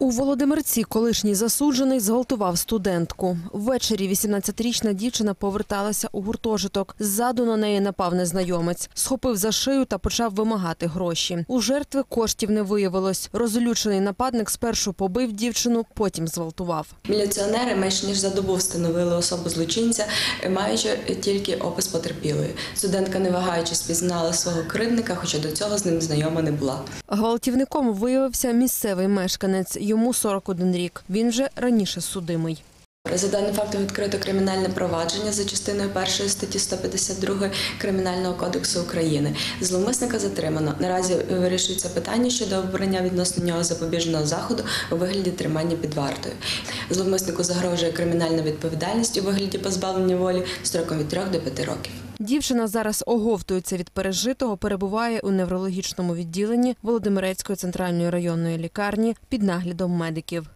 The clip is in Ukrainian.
У Володимирці колишній засуджений зґвалтував студентку. Ввечері 18-річна дівчина поверталася у гуртожиток. Ззаду на неї напав незнайомець, схопив за шию та почав вимагати гроші. У жертви коштів не виявилось. Розлючений нападник спершу побив дівчину, потім зґвалтував. Міліціонери менш ніж за добу встановили особу злочинця, маючи тільки опис потерпілої. Студентка, не вагаючись, пізнала свого кривдника, хоча до цього з ним знайома не була. Гвалтівником виявився місцевий мешканець. Йому 41 рік. Він вже раніше судимий. За даним фактом відкрито кримінальне провадження за частиною першої статті 152 Кримінального кодексу України. Зловмисника затримано. Наразі вирішується питання щодо обрання відносно нього запобіжного заходу у вигляді тримання під вартою. Зловмиснику загрожує кримінальна відповідальність у вигляді позбавлення волі строком від 3 до 5 років. Дівчина зараз оговтується від пережитого, перебуває у неврологічному відділенні Володимирецької центральної районної лікарні під наглядом медиків.